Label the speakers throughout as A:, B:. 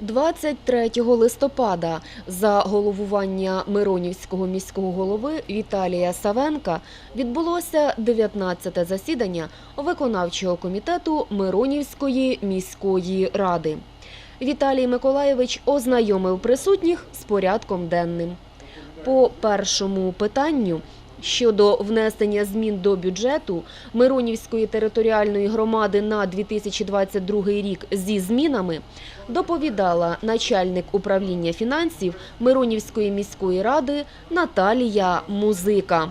A: 23 листопада за головування Миронівського міського голови Віталія Савенка відбулося 19-те засідання виконавчого комітету Миронівської міської ради. Віталій Миколаєвич ознайомив присутніх з порядком денним. По першому питанню щодо внесення змін до бюджету Миронівської територіальної громади на 2022 рік зі змінами доповідала начальник управління фінансів Миронівської міської ради Наталія Музика.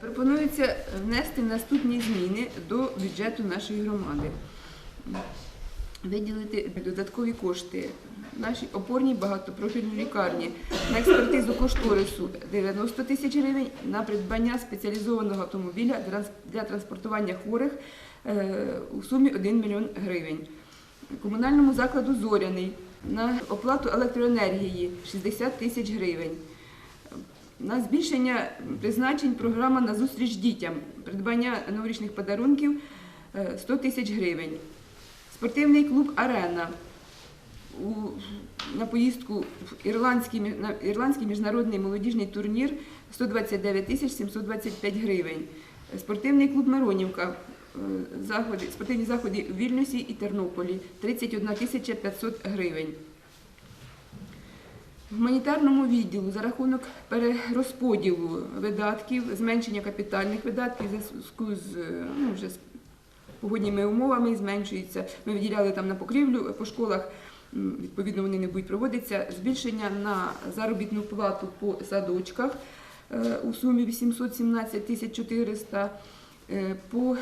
B: Пропонується внести наступні зміни до бюджету нашої громади. Виділити додаткові кошти нашій опорній багатопрофільній лікарні на експертизу кошторису 90 тисяч гривень, на придбання спеціалізованого автомобіля для транспортування хворих е, у сумі 1 мільйон гривень. Комунальному закладу Зоряний на оплату електроенергії 60 тисяч гривень. На збільшення призначень програма на зустріч дітям, придбання новорічних подарунків е, 100 тисяч гривень. Спортивний клуб Арена у, на поїздку в ірландський, на ірландський міжнародний молодіжний турнір 129 тисяч 725 гривень. Спортивний клуб Миронівка. е, Заходи, спортивні заходи у Вільнюсі і Тернополі 31 тисяча 500 гривень. В гуманітарному відділу за рахунок перерозподілу видатків, зменшення капітальних видатків зв'язку з, е, ну, вже погодніми умовами зменшується. Ми виділяли там на покрівлю по школах, відповідно, вони не будуть проводитися. Збільшення на заробітну плату по садочках е, у сумі 817 тисяч 400. Е, По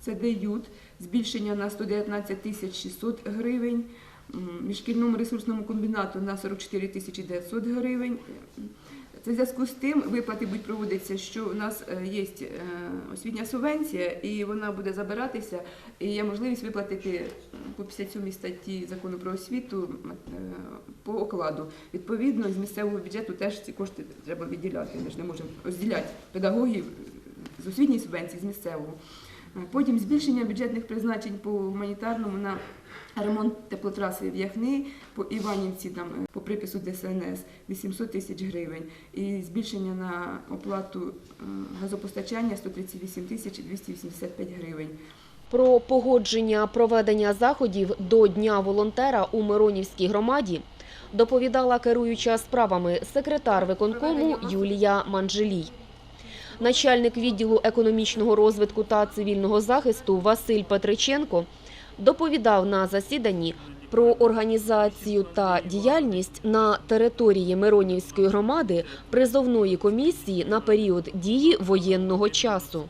B: ЦДЮТ збільшення на 119 тисяч 600 гривень. Міжшкільному ресурсному комбінату на 44 тисячі 900 гривень. Це в зв'язку з тим виплати будуть проводитися, що у нас е, є е, освітня субвенція, і вона буде забиратися, і є можливість виплатити е, по 57 статті закону про освіту по окладу. Відповідно, з місцевого бюджету теж ці кошти треба виділяти. Ми ж не можемо розділяти педагогів з освітньої субвенції з місцевого. Е, Потім збільшення бюджетних призначень по гуманітарному на ремонт теплотраси в Яхни, по Іванівці там е, по припису ДСНС 800 тисяч гривень і збільшення на оплату е, газопостачання 138 тисяч 285 гривень.
A: Про погодження проведення заходів до Дня волонтера у Миронівській громаді доповідала керуюча справами секретар виконкому Юлія Манжелій. Начальник відділу економічного розвитку та цивільного захисту Василь Петриченко доповідав на засіданні про організацію та діяльність на території Миронівської громади призовної комісії на період дії воєнного часу.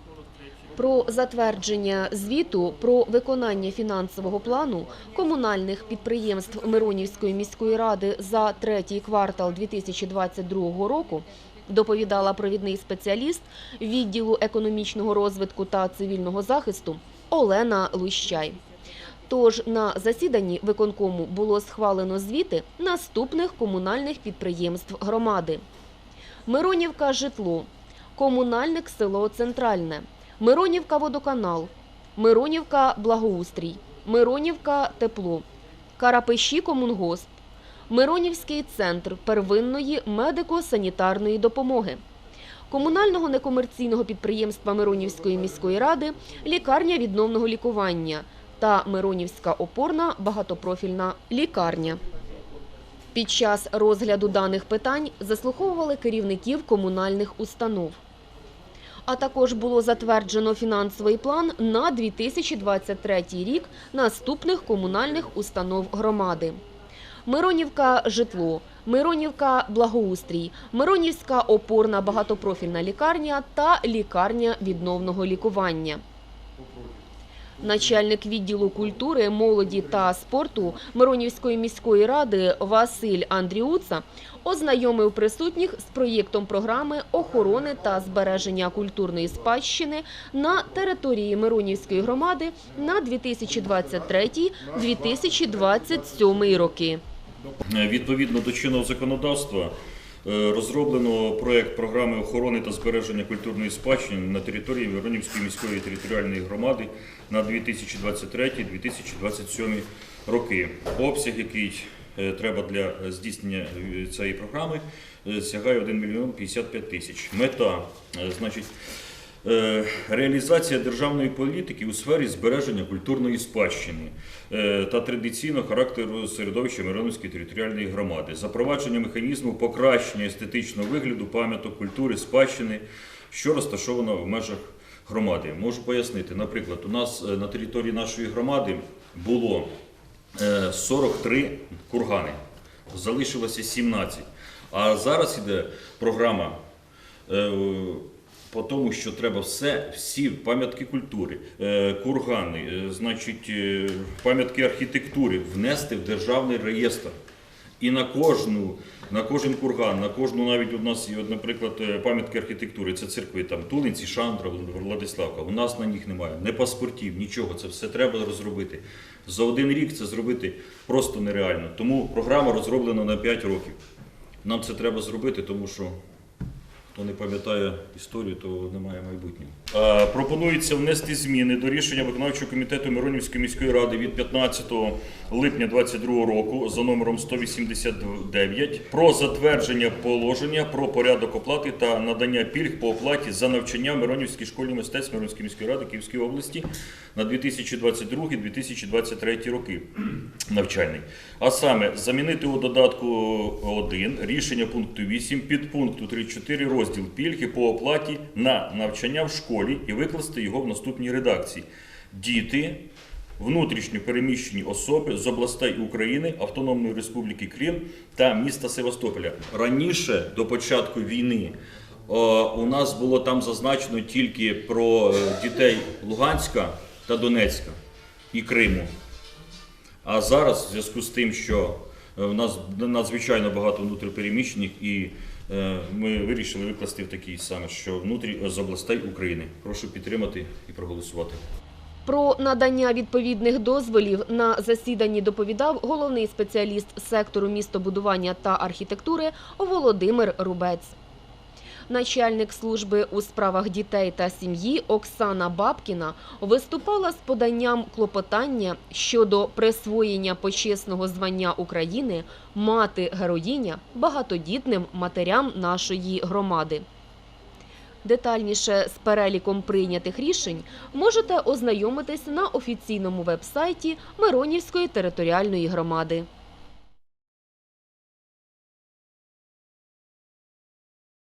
A: Про затвердження звіту про виконання фінансового плану комунальних підприємств Миронівської міської ради за третій квартал 2022 року доповідала провідний спеціаліст відділу економічного розвитку та цивільного захисту Олена Лущай. Тож на засіданні виконкому було схвалено звіти наступних комунальних підприємств громади. Миронівка житло, комунальник село Центральне, Миронівка водоканал, Миронівка благоустрій, Миронівка тепло, Карапиші комунгосп, Миронівський центр первинної медико-санітарної допомоги. Комунального некомерційного підприємства Миронівської міської ради лікарня відновного лікування та Миронівська опорна багатопрофільна лікарня. Під час розгляду даних питань заслуховували керівників комунальних установ. А також було затверджено фінансовий план на 2023 рік наступних комунальних установ громади. Миронівка житло, Миронівка благоустрій, Миронівська опорна багатопрофільна лікарня та лікарня відновного лікування. Начальник відділу культури, молоді та спорту Миронівської міської ради Василь Андріуца ознайомив присутніх з проєктом програми охорони та збереження культурної спадщини на території Миронівської громади на 2023-2027 роки.
C: Е, Відповідно до чинного законодавства е, розроблено проект програми охорони та збереження культурної спадщини на території Воронівської міської територіальної громади на 2023-2027 роки. Обсяг, який е, треба для здійснення цієї програми, сягає 1 мільйон 55 тисяч. Мета, значить, Реалізація державної політики у сфері збереження культурної спадщини е, та традиційного характеру середовища Мироновської територіальної громади, запровадження механізму покращення естетичного вигляду пам'яток культури, спадщини, що розташовано в межах громади. Можу пояснити, наприклад, у нас е, на території нашої громади було е, 43 кургани, залишилося 17. А зараз іде програма е, по тому, що треба все, всі пам'ятки культури, е, кургани, е, значить, е, пам'ятки архітектури внести в державний реєстр. І на кожну, на кожен курган, на кожну навіть у нас є, наприклад, пам'ятки архітектури, це церкви там Тулинці, Шандра, Владиславка. У нас на них немає ні паспортів, нічого. Це все треба розробити. За один рік це зробити просто нереально. Тому програма розроблена на 5 років. Нам це треба зробити, тому що хто не пам'ятає історію, то немає майбутнього. Пропонується внести зміни до рішення виконавчого комітету Миронівської міської ради від 15 липня 2022 року за номером 189 про затвердження положення про порядок оплати та надання пільг по оплаті за навчання Миронівській школі мистецтв Миронівської міської ради Київської області на 2022-2023 роки навчальний. А саме замінити у додатку 1 рішення пункту 8 під пункту 3.4 розділ пільги по оплаті на навчання в школі і викласти його в наступній редакції. Діти, внутрішньо переміщені особи з областей України, Автономної Республіки Крим та міста Севастополя. Раніше до початку війни у нас було там зазначено тільки про е, дітей Луганська та Донецька і Криму. А зараз, в зв'язку з тим, що е, в нас надзвичайно багато внутріпереміщених, і е, ми вирішили викласти в такий саме, що внутрі з областей України. Прошу підтримати і проголосувати.
A: Про надання відповідних дозволів на засіданні доповідав головний спеціаліст сектору містобудування та архітектури Володимир Рубець. Начальник служби у справах дітей та сім'ї Оксана Бабкіна виступала з поданням клопотання щодо присвоєння почесного звання України мати героїня багатодітним матерям нашої громади. Детальніше з переліком прийнятих рішень можете ознайомитись на офіційному вебсайті Миронівської територіальної громади.